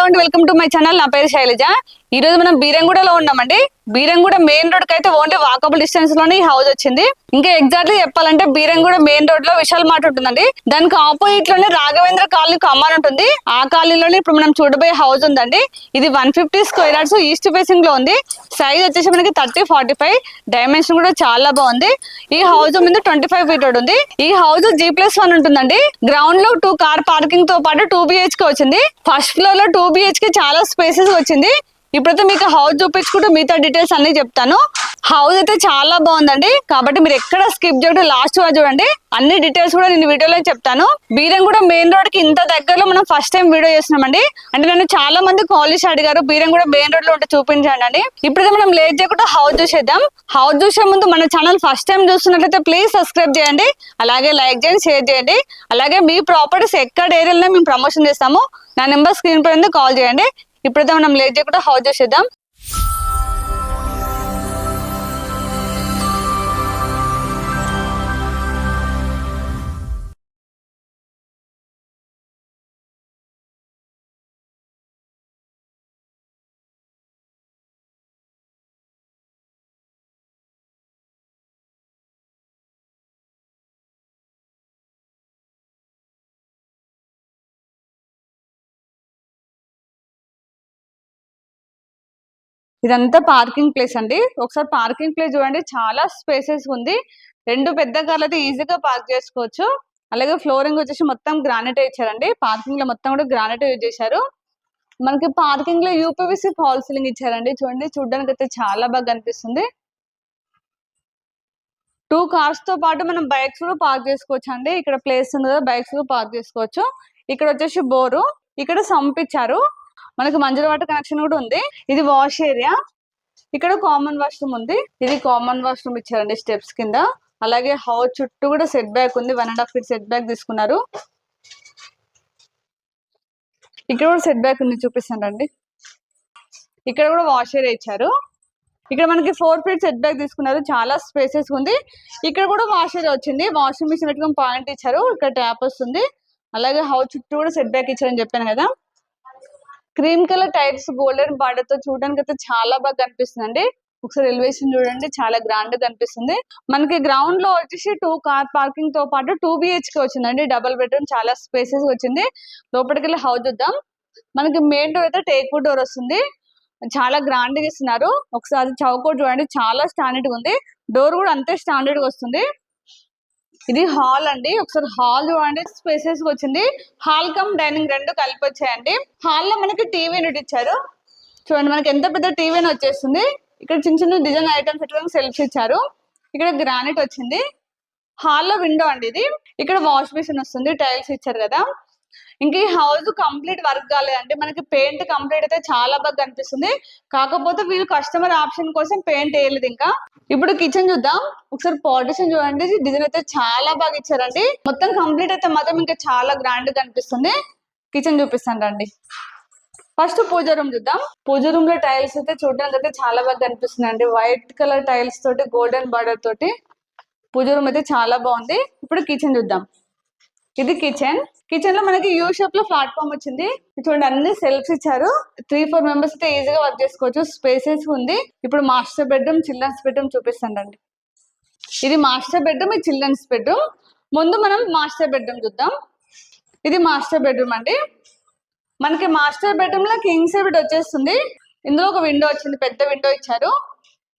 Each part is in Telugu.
హలో అండి వెల్కమ్ టు మై ఛానల్ నా పేరు శైలజ ఈ రోజు మనం బీరంగూడలో ఉన్నామండి. బీరంగూడ మెయిన్ రోడ్కి అయితే ఓన్లీ వాకబుల్ డిస్టెన్స్లోనే ఈ హౌస్ వచ్చింది. ఇంకా ఎగ్జాక్ట్లీ చెప్పాలంటే బీరంగూడ మెయిన్ రోడ్లో విశాల్ మార్ట్ ఉంటుందండి. దానికి ఆపోజిట్లోనే రాఘవేంద్ర కాలనీ కమాన్ ఉంటుంది. ఆ కాలనీలోనే ఇప్పుడు మనం చూడబోయే హౌస్ ఉందండి. ఇది one fifty square yards east ఫేసింగ్లో ఉంది. సైజ్ వచ్చేసి మనకి థర్టీ ఫార్టీ ఫైవ్ డైమెన్షన్ కూడా చాలా బాగుంది. ఈ హౌస్ మీద ట్వంటీ ఫైవ్ ఫీట్ ఉంది. ఈ హౌస్ జీ ప్లస్ వన్ ఉంటుందండి. గ్రౌండ్లో టూ కార్ పార్కింగ్తో పాటు టూ బిహెచ్కే వచ్చింది. ఫస్ట్ ఫ్లోర్లో టూ బిహెచ్కే చాలా స్పేసెస్ వచ్చింది. ఇప్పుడైతే మీకు హౌస్ చూపించుకుంటూ మిగతా డీటెయిల్స్ అన్ని చెప్తాను. హౌస్ అయితే చాలా బాగుందండి. కాబట్టి మీరు ఎక్కడ స్కిప్ చేయడం లాస్ట్ వరకు చూడండి. అన్ని డీటెయిల్స్ కూడా నేను వీడియోలో చెప్తాను. బీరం కూడా మెయిన్ రోడ్కి ఇంత దగ్గరలో మనం ఫస్ట్ టైం వీడియో చేస్తున్నామండి. అంటే నన్ను చాలా మంది కాల్ చేసి అడిగారు. బీరం కూడా మెయిన్ రోడ్లో ఉంటే చూపించండి అండి ఇప్పుడైతే మనం లేట్ చేయకుండా హౌస్ చూసేద్దాం. హౌస్ చూసే ముందు మన ఛానల్ ఫస్ట్ టైం చూస్తున్నట్లయితే ప్లీజ్ సబ్స్క్రైబ్ చేయండి. అలాగే లైక్ చేయండి షేర్ చేయండి. అలాగే మీ ప్రాపర్టీస్ ఎక్కడ ఏరియాలో మేము ప్రమోషన్ చేస్తాము. నా నెంబర్ స్క్రీన్ పై ఉంది కాల్ చేయండి. ఇప్పుడైతే మనం లేట్ చేయకుండా హౌస్ చేసేద్దాం. ఇదంతా పార్కింగ్ ప్లేస్ అండి. ఒకసారి పార్కింగ్ ప్లేస్ చూడండి. చాలా స్పేసెస్ ఉంది. రెండు పెద్ద కార్లు అయితే ఈజీగా పార్క్ చేసుకోవచ్చు. అలాగే ఫ్లోరింగ్ వచ్చేసి మొత్తం గ్రానైట్ ఇచ్చారండి. పార్కింగ్లో మొత్తం కూడా గ్రానైట్ యూజ్ చేశారు. మనకి పార్కింగ్లో యూపీవీసీ ఫాల్ సీలింగ్ ఇచ్చారండి. చూడండి చూడడానికి అయితే చాలా బాగా అనిపిస్తుంది టూ కార్స్తో పాటు మనం బైక్స్ కూడా పార్క్ చేసుకోవచ్చు అండి ఇక్కడ ప్లేస్ ఉంది కదా బైక్స్ కూడా పార్క్ చేసుకోవచ్చు. ఇక్కడ వచ్చేసి బోరు. ఇక్కడ సంపించారు మనకి మంజుల వాటర్ కనెక్షన్ కూడా ఉంది. ఇది వాష్ ఏరియా ఇక్కడ కామన్ వాష్రూమ్ ఉంది. ఇది కామన్ వాష్రూమ్ ఇచ్చారండి స్టెప్స్ కింద. అలాగే హౌస్ చుట్టూ కూడా సెట్ బ్యాక్ ఉంది. One and half feet set back తీసుకున్నారు. ఇక్కడ కూడా సెట్ బ్యాక్ ఉంది చూపిస్తానండి ఇక్కడ కూడా వాష్ ఏరియా ఇచ్చారు. ఇక్కడ మనకి ఫోర్ ఫీట్ సెట్ బ్యాక్ తీసుకున్నారు. చాలా స్పేసెస్ ఉంది. ఇక్కడ కూడా వాష్ ఏరియా వచ్చింది. వాషింగ్ మిషన్ పెట్టుకుని పాయింట్ ఇచ్చారు. ఇక్కడ ట్యాప్ వస్తుంది. అలాగే హౌస్ చుట్టూ కూడా సెట్ బ్యాక్ ఇచ్చారని చెప్పాను కదా. క్రీమ్ కలర్ టైర్స్ గోల్డెన్ బార్డర్తో చూడడానికి అయితే చాలా బాగా కనిపిస్తుంది అండి ఒకసారి ఎలివేషన్ చూడండి చాలా గ్రాండ్గా కనిపిస్తుంది. మనకి గ్రౌండ్లో వచ్చేసి టూ కార్ పార్కింగ్తో పాటు టూ బిహెచ్కే వచ్చిందండి. డబుల్ బెడ్రూమ్ చాలా స్పేసెస్ వచ్చింది. లోపలికి వెళ్ళి హౌస్ చూద్దాం. మనకి మెయిన్ డోర్ అయితే టేక్ వుడ్ డోర్ వస్తుంది. చాలా గ్రాండ్గా ఇస్తున్నారు. ఒకసారి చౌకోట్ చూడండి చాలా స్టాండర్డ్గా ఉంది. డోర్ కూడా అంతే స్టాండర్డ్గా వస్తుంది. ఇది హాల్ అండి. ఒకసారి హాల్ చూడండి. స్పేసెస్ వచ్చింది. హాల్ కమ్ డైనింగ్ రెండు కలిపి వచ్చాయండి. హాల్లో మనకి టీవీ యూనిట్ ఇచ్చారు. చూడండి మనకి ఎంత పెద్ద టీవీ వచ్చేస్తుంది. ఇక్కడ చిన్న చిన్న డిజైన్ ఐటమ్స్ పెట్టుకోవడానికి సెల్ఫ్ ఇచ్చారు. ఇక్కడ గ్రానైట్ వచ్చింది. హాల్లో విండో అండి ఇది. ఇక్కడ వాష్ మిషన్ వస్తుంది. టైల్స్ ఇచ్చారు కదా. ఇంకా ఈ హౌస్ కంప్లీట్ వర్క్ కాలేదండి. మనకి పెయింట్ కంప్లీట్ అయితే చాలా బాగా కనిపిస్తుంది. కాకపోతే వీళ్ళు కస్టమర్ ఆప్షన్ కోసం పెయింట్ వేయలేదు ఇంకా. ఇప్పుడు కిచెన్ చూద్దాం. ఒకసారి పార్టీషన్ చూడండి. డిజైన్ అయితే చాలా బాగా ఇచ్చారండి. మొత్తం కంప్లీట్ అయితే మాత్రం ఇంకా చాలా గ్రాండ్ కనిపిస్తుంది కిచెన్ చూపిస్తాను రండి. ఫస్ట్ పూజ రూమ్ చూద్దాం. పూజ రూమ్లో టైల్స్ అయితే చూడడానికి అయితే చాలా బాగా కనిపిస్తుంది అండి వైట్ కలర్ టైల్స్ తోటి గోల్డెన్ బార్డర్ తోటి పూజ రూమ్ అయితే చాలా బాగుంది. ఇప్పుడు కిచెన్ చూద్దాం. ఇది కిచెన్ కిచెన్లో మనకి యూ షేప్లో ప్లాట్ఫామ్ వచ్చింది. చూడండి అన్ని సెల్ఫ్స్ ఇచ్చారు. త్రీ ఫోర్ మెంబర్స్ అయితే ఈజీగా వర్క్ చేసుకోవచ్చు. స్పేసెస్ ఉంది. ఇప్పుడు మాస్టర్ బెడ్రూమ్ చిల్డ్రన్స్ బెడ్రూమ్ చూపిస్తానండి. ఇది మాస్టర్ బెడ్రూమ్ ఇది చిల్డ్రన్స్ బెడ్రూమ్ ముందు మనం మాస్టర్ బెడ్రూమ్ చూద్దాం. ఇది మాస్టర్ బెడ్రూమ్ అండి. మనకి మాస్టర్ బెడ్రూమ్లో కింగ్ సైడ్ వచ్చేస్తుంది. ఇందులో ఒక విండో వచ్చింది. పెద్ద విండో ఇచ్చారు.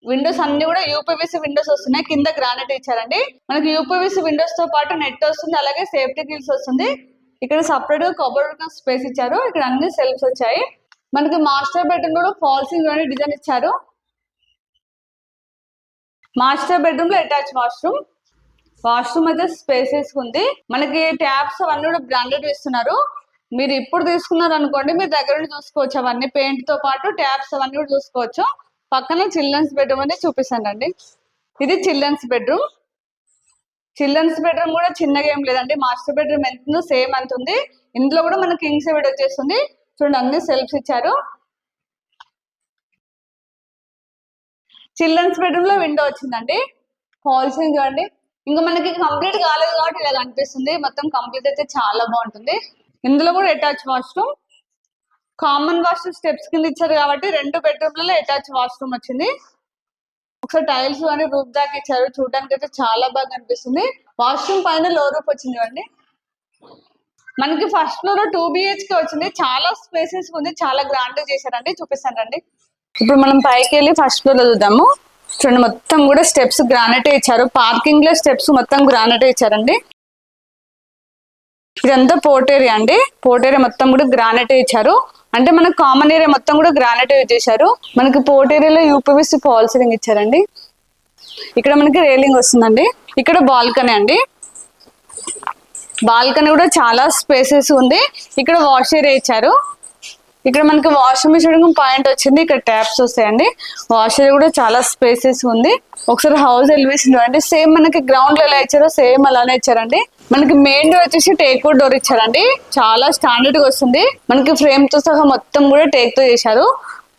విండోస్ అన్ని కూడా యూపీవీసీ విండోస్ వస్తున్నాయి. కింద గ్రానైట్ ఇచ్చారండి. మనకి యూపీవీసీ విండోస్తో పాటు నెట్ వస్తుంది అలాగే సేఫ్టీ గిల్స్ వస్తుంది. ఇక్కడ సపరేట్గా కబోర్డ్ స్పేస్ ఇచ్చారు. ఇక్కడ అన్ని సెల్ఫ్స్ వచ్చాయి. మనకి మాస్టర్ బెడ్రూమ్ కూడా ఫాల్సింగ్ అనే డిజైన్ ఇచ్చారు. మాస్టర్ బెడ్రూమ్లో అటాచ్ వాష్రూమ్ వాష్రూమ్ అయితే స్పేసెస్ ఉంది. మనకి ట్యాప్స్ అవన్నీ కూడా బ్రాండెడ్ ఇస్తున్నారు. మీరు ఇప్పుడు తీసుకున్నారు అనుకోండి మీరు దగ్గర నుండి చూసుకోవచ్చు. అవన్నీ పెయింట్తో పాటు ట్యాప్స్ అవన్నీ కూడా చూసుకోవచ్చు. పక్కన చిల్డ్రన్స్ బెడ్రూమ్ అనేది చూపిస్తానండి. ఇది చిల్డ్రన్స్ బెడ్రూమ్. చిల్డ్రన్స్ బెడ్రూమ్ కూడా చిన్నగా ఏం లేదండి. మాస్టర్ బెడ్రూమ్ ఎంత ఉందో సేమ్ అంత ఉంది ఇందులో కూడా మనకి కింగ్స్ బెడ్ వచ్చేస్తుంది. చూడండి అన్ని సెల్ఫ్స్ ఇచ్చారు. చిల్డ్రన్స్ బెడ్రూమ్లో విండో వచ్చిందండి. హాల్స్ చూడండి ఇంకా మనకి కంప్లీట్ కాలేదు కాబట్టి ఇలా కనిపిస్తుంది. మొత్తం కంప్లీట్ అయితే చాలా బాగుంటుంది. ఇందులో కూడా attach washroom. Common washroom steps కింద ఇచ్చారు కాబట్టి రెండు బెడ్రూమ్లలో అటాచ్ వాష్రూమ్ వచ్చింది. ఒకసారి టైల్స్ కానీ రూప్ దాకా ఇచ్చారు. చూడడానికి అయితే చాలా బాగా అనిపిస్తుంది వాష్రూమ్ పైన లో రూప్ వచ్చింది అండి మనకి ఫస్ట్ ఫ్లోర్ టూ బిహెచ్కే వచ్చింది. చాలా స్పేసెస్ ఉంది. చాలా గ్రాండ్గా చేశారండి చూపిస్తానండి ఇప్పుడు మనం పైకి వెళ్ళి ఫస్ట్ ఫ్లోర్లో చూద్దాము. చూడండి మొత్తం కూడా స్టెప్స్ గ్రానైట్ ఇచ్చారు. పార్కింగ్లో స్టెప్స్ మొత్తం గ్రానైట్ ఇచ్చారండి. ఇదంతా పోర్ట్ ఏరియా అండి. పోర్ట్ ఏరియా మొత్తం కూడా గ్రానైట్ ఇచ్చారు. అంటే మనకు కామన్ ఏరియా మొత్తం కూడా గ్రానైట్ చేశారు. మనకి పోర్ట్ ఏరియాలో యూపీవీసీ ఫాల్ సీలింగ్ ఇచ్చారండి. ఇక్కడ మనకి రేలింగ్ వస్తుందండి. ఇక్కడ బాల్కనీ అండి. బాల్కనీ కూడా చాలా స్పేసెస్ ఉంది. ఇక్కడ వాష్ ఏరియా ఇచ్చారు. ఇక్కడ మనకి వాషింగ్ మిషన్ పాయింట్ వచ్చింది. ఇక్కడ ట్యాప్స్ వస్తాయండి. వాష్ ఏరియా కూడా చాలా స్పేసెస్ ఉంది. ఒకసారి హౌస్ ఎలివేషన్ చూడండి. సేమ్ మనకి గ్రౌండ్లో ఎలా ఇచ్చారో సేమ్ అలానే ఇచ్చారండి. మనకి మెయిన్ డోర్ వచ్చేసి టేక్ వుడ్ డోర్ ఇచ్చారండి. చాలా స్టాండర్డ్గా వస్తుంది. మనకి ఫ్రేమ్తో సహా మొత్తం కూడా టేక్తో చేశారు.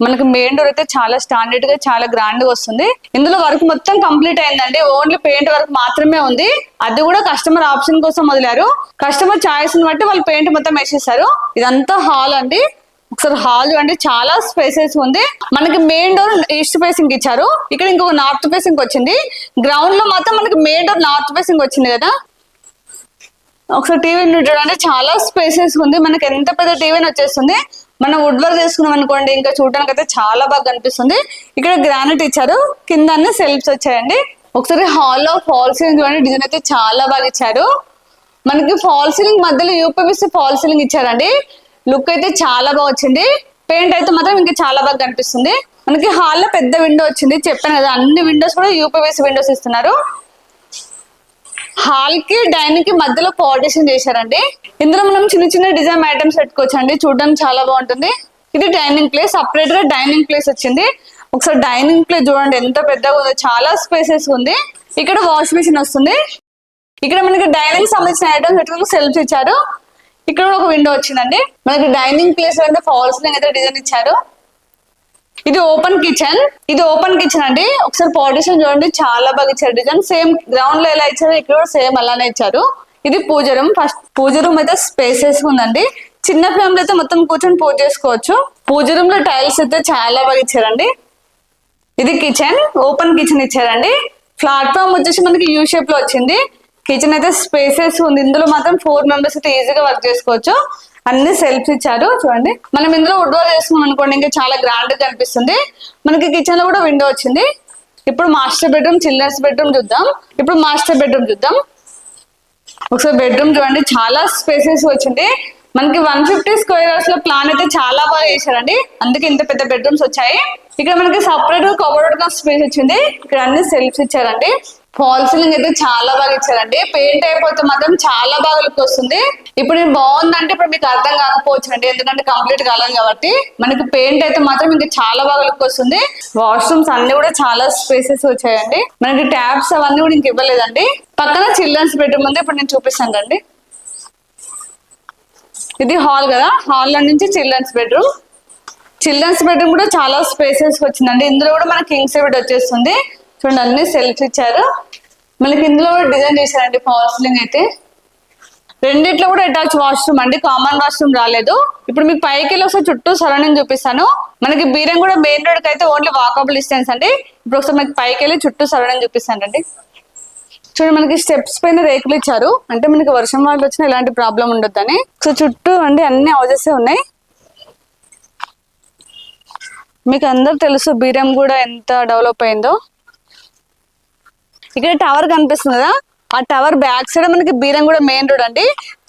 మనకి మెయిన్ డోర్ అయితే చాలా స్టాండర్డ్గా చాలా గ్రాండ్గా వస్తుంది. ఇందులో వర్క్ మొత్తం కంప్లీట్ అయిందండి. ఓన్లీ పెయింట్ వర్క్ మాత్రమే ఉంది. అది కూడా కస్టమర్ ఆప్షన్ కోసం వదిలారు. కస్టమర్ చాయిస్ని బట్టి వాళ్ళు పెయింట్ మొత్తం వేసేసారు. ఇదంతా హాల్ అండి. ఒకసారి హాల్ చూడండి. చాలా స్పేసెస్ ఉంది. మనకి మెయిన్ డోర్ ఈస్ట్ ఫేసింగ్ ఇచ్చారు. ఇక్కడ ఇంకొక నార్త్ ఫేసింగ్ వచ్చింది. గ్రౌండ్లో మాత్రం మనకి మెయిన్ డోర్ నార్త్ ఫేసింగ్ వచ్చింది కదా. ఒకసారి టీవీ చూడండి. చాలా స్పేసెస్ ఉంది. మనకి ఎంత పెద్ద టీవీని వచ్చేస్తుంది. మనం వుడ్ వర్క్ చేసుకున్నాం అనుకోండి ఇంకా చూడడానికి అయితే చాలా బాగా కనిపిస్తుంది. ఇక్కడ గ్రానైట్ ఇచ్చారు. కింద అన్ని సెల్ఫ్స్ వచ్చాయండి. ఒకసారి హాల్లో ఫాల్ సీలింగ్ చూడండి. డిజైన్ అయితే చాలా బాగా ఇచ్చారు. మనకి ఫాల్ సీలింగ్ మధ్యలో యూపీవీసీ ఫాల్ సీలింగ్ ఇచ్చారండి. లుక్ అయితే చాలా బాగా వచ్చింది. పెయింట్ అయితే మాత్రం ఇంకా చాలా బాగా కనిపిస్తుంది. మనకి హాల్లో పెద్ద విండో వచ్చింది. చెప్పాను కదా అన్ని విండోస్ కూడా యూపీవీసీ విండోస్ ఇస్తున్నారు. హాల్కి డైనింగ్కి మధ్యలో పార్టీషన్ చేశారండి. ఇందులో మనం చిన్న చిన్న డిజైన్ ఐటమ్స్ పెట్టుకోవచ్చు అండి చూడడానికి చాలా బాగుంటుంది. ఇది డైనింగ్ ప్లేస్. సపరేట్గా డైనింగ్ ప్లేస్ వచ్చింది. ఒకసారి డైనింగ్ ప్లేస్ చూడండి. ఎంత పెద్దగా ఉందో. చాలా స్పేసెస్ ఉంది. ఇక్కడ వాష్ మిషన్ వస్తుంది. ఇక్కడ మనకి డైనింగ్ సంబంధించిన ఐటమ్స్ పెట్టుకుని సెల్ఫ్ ఇచ్చారు. ఇక్కడ ఒక విండో వచ్చిందండి. మనకి డైనింగ్ ప్లేస్ అంటే ఫాల్స్ అయితే డిజైన్ ఇచ్చారు. ఇది ఓపెన్ కిచెన్. ఇది ఓపెన్ కిచెన్ అండి. ఒకసారి పార్టీషన్ చూడండి చాలా బాగా ఇచ్చారు డిజైన్. సేమ్ గ్రౌండ్లో ఎలా ఇచ్చారు ఇక్కడ కూడా సేమ్ అలానే ఇచ్చారు. ఇది పూజ రూమ్. ఫస్ట్ పూజ రూమ్ అయితే స్పేసెస్ ఉందండి. చిన్న ఫ్యామిలీ అయితే మొత్తం కూర్చొని పూజ చేసుకోవచ్చు. పూజ రూమ్లో టైల్స్ అయితే చాలా బాగా ఇచ్చారండి. ఇది కిచెన్. ఓపెన్ కిచెన్ ఇచ్చారండి. ప్లాట్ఫామ్ వచ్చేసి మనకి యూ షేప్లో వచ్చింది. కిచెన్ అయితే స్పేసెస్ ఉంది. ఇందులో మాత్రం ఫోర్ మెంబర్స్ అయితే ఈజీగా వర్క్ చేసుకోవచ్చు. అన్ని సెల్ఫ్స్ ఇచ్చారు. చూడండి. మనం ఇందులో వుడ్ వర్క్ చేసుకున్నాం అనుకోండి ఇంకా చాలా గ్రాండ్గా కనిపిస్తుంది. మనకి కిచెన్లో కూడా విండో వచ్చింది. ఇప్పుడు మాస్టర్ బెడ్రూమ్ చిల్డ్రన్స్ బెడ్రూమ్ చూద్దాం. ఇప్పుడు మాస్టర్ బెడ్రూమ్ చూద్దాం. ఒకసారి బెడ్రూమ్ చూడండి. చాలా స్పేసెస్ వచ్చింది. మనకి వన్ ఫిఫ్టీ స్క్వేర్ అవర్స్లో ప్లాన్ అయితే చాలా బాగా చేశారండి. అందుకే ఇంత పెద్ద బెడ్రూమ్స్ వచ్చాయి. ఇక్కడ మనకి సపరేట్గా కవర్డ్గా స్పేస్ వచ్చింది. ఇక్కడ అన్ని సెల్ఫ్స్ ఇచ్చారండి. ఫాల్ సీలింగ్ అయితే చాలా బాగా ఇచ్చారండి. పెయింట్ అయిపోతే మాత్రం చాలా బాగా లుక్ వస్తుంది. ఇప్పుడు ఇది బాగుందంటే ఇప్పుడు మీకు అర్థం కాకపోవచ్చు అండి ఎందుకంటే కంప్లీట్ కాలేదు కాబట్టి. మనకి పెయింట్ అయితే మాత్రం ఇంకా చాలా బాగా లుక్ వస్తుంది. వాష్రూమ్స్ అన్ని కూడా చాలా స్పేసెస్ వచ్చాయండి. మనకి ట్యాబ్స్ అవన్నీ కూడా ఇంక ఇవ్వలేదండి. పక్కన చిల్డ్రన్స్ బెడ్రూమ్ ఉంది. ఇప్పుడు నేను చూపిస్తాను రండి ఇది హాల్ కదా? హాల్ నుంచి చిల్డ్రన్స్ బెడ్రూమ్. చిల్డ్రన్స్ బెడ్రూమ్ కూడా చాలా స్పేసెస్ వచ్చిందండి. ఇందులో కూడా మనకి కింగ్స్ బెడ్ వచ్చేస్తుంది. చూడండి అన్ని సెల్ఫ్ ఇచ్చారు. మనకి ఇందులో కూడా డిజైన్ చేశారండి ఫాల్ సీలింగ్ అయితే. రెండిట్లో కూడా అటాచ్ వాష్రూమ్ అండి కామన్ వాష్రూమ్ రాలేదు. ఇప్పుడు మీకు పైకి వెళ్ళి ఒకసారి చుట్టూ సరౌండింగ్ చూపిస్తాను. మనకి బీరం కూడా మెయిన్ రోడ్ అయితే ఓన్లీ వాకబుల్ డిస్టెన్స్ అండి. ఇప్పుడు ఒకసారి మనకి పైకి వెళ్ళి చుట్టూ సరౌండింగ్ చూపిస్తాను అండి. చూడండి మనకి స్టెప్స్ పైన రేకులు ఇచ్చారు. అంటే మనకి వర్షం వాళ్ళు వచ్చినా ఎలాంటి ప్రాబ్లం ఉండొద్దని. సో చుట్టూ అండి అన్ని హౌజెస్ ఉన్నాయి. మీకు అందరు తెలుసు బీరం కూడా ఎంత డెవలప్ అయిందో. ఇక్కడ టవర్ కనిపిస్తుంది కదా? ఆ టవర్ బ్యాక్ సైడ్ మనకి బీరంగూడ మెయిన్ రోడ్ అండి.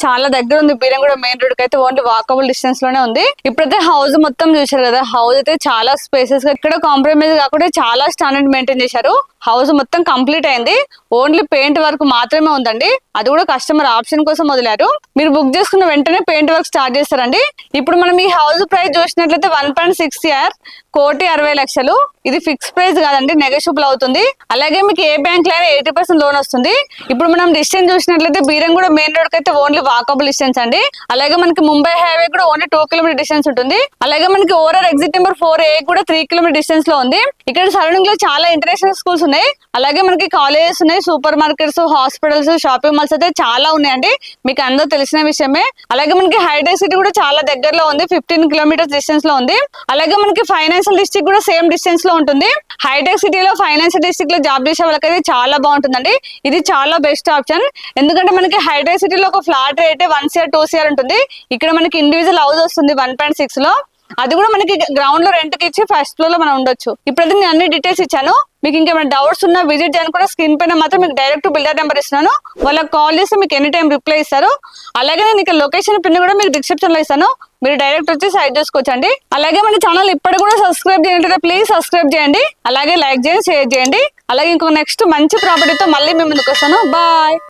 చాలా దగ్గర ఉంది. బీరంగూడ మెయిన్ రోడ్కి అయితే ఓన్లీ వాకబుల్ డిస్టెన్స్లోనే ఉంది. ఇప్పుడైతే హౌస్ మొత్తం చూసారు కదా. హౌస్ అయితే చాలా స్పేసెస్ ఇక్కడ కాంప్రమైజ్ కాకుండా చాలా స్టాండర్డ్ మెయింటైన్ చేశారు. హౌస్ మొత్తం కంప్లీట్ అయింది. ఓన్లీ పెయింట్ వర్క్ మాత్రమే ఉందండి. అది కూడా కస్టమర్ ఆప్షన్ కోసం వదిలారు. మీరు బుక్ చేసుకున్న వెంటనే పెయింట్ వర్క్ స్టార్ట్ చేస్తారండి. ఇప్పుడు మనం ఈ హౌస్ ప్రైస్ చూసినట్లయితే వన్ పాయింట్ సిక్స్ ఇయర్ కోటి అరవై లక్షలు. ఇది ఫిక్స్ ప్రైస్ కాదండి. నెగోషియబుల్ అవుతుంది. అలాగే మీకు ఏ బ్యాంక్లో ఎయిటీ పర్సెంట్ లోన్ వస్తుంది. ఇప్పుడు మనం డిస్టెన్స్ చూసినట్లయితే బీరంగూడ మెయిన్ రోడ్కి అయితే ఓన్లీ వాకబుల్ డిస్టెన్స్ అండి. అలాగే మనకి ముంబై హైవే కూడా ఓన్లీ టూ కిలోమీటర్ డిస్టెన్స్ ఉంటుంది. అలాగే మనకి overall exit number four A కూడా త్రీ కిలోమీటర్ డిస్టెన్స్లో ఉంది. ఇక్కడ సరౌండింగ్లో చాలా ఇంటర్నేషనల్ స్కూల్స్ ఉన్నాయి. అలాగే మనకి కాలేజెస్ ఉన్నాయి. Super markets hospitals shopping malls అయితే చాలా ఉన్నాయండి. మీకు అందరూ తెలిసిన విషయమే. అలాగే మనకి హైడ్రా సిటీ కూడా చాలా దగ్గరలో ఉంది. ఫిఫ్టీన్ కిలోమీటర్స్ డిస్టెన్స్లో ఉంది. అలాగే మనకి ఫైనాన్షియల్ డిస్ట్రిక్ట్ కూడా సేమ్ డిస్టెన్స్లో ఉంటుంది. హైటెక్ సిటీలో ఫైనాన్షియల్ డిస్ట్రిక్ట్లో జాబ్ చేసే వాళ్ళకైతే చాలా బాగుంటుందండి. ఇది చాలా బెస్ట్ ఆప్షన్ ఎందుకంటే మనకి హైటెక్ సిటీలో ఒక flat rate one CR two CR ఉంటుంది. ఇక్కడ మనకి ఇండివిజువల్ హౌస్ వస్తుంది వన్ పాయింట్ సిక్స్లో. అది కూడా మనకి గ్రౌండ్లో రెంట్కి ఇచ్చి ఫస్ట్ ఫ్లోర్లో మనం ఉండొచ్చు. ఇప్పుడైతే నేను అన్ని డీటెయిల్స్ ఇచ్చాను. మీకు ఇంకేమైనా డౌట్స్ ఉన్నా విజిట్ చేయడానికి కూడా స్క్రీన్ పైన మాత్రం మీకు డైరెక్ట్ బిల్డర్ నెంబర్ ఇస్తున్నాను. వాళ్ళకి కాల్ చేస్తే మీకు ఎనీ టైం రిప్లై ఇస్తారు. అలాగే నేను ఇక్కడ లొకేషన్ పిన్ కూడా మీకు డిస్క్రిప్షన్లో ఇస్తాను. మీరు డైరెక్ట్ వచ్చి సైడ్ చూసుకోవచ్చండి. అలాగే మన ఛానల్ ఇప్పటి కూడా సబ్స్క్రైబ్ చేయండి ప్లీజ్ సబ్స్క్రైబ్ చేయండి. అలాగే లైక్ చేయండి షేర్ చేయండి. అలాగే ఇంకో నెక్స్ట్ మంచి ప్రాపర్టీతో మళ్ళీ మేము ముందుకు వస్తాను. బాయ్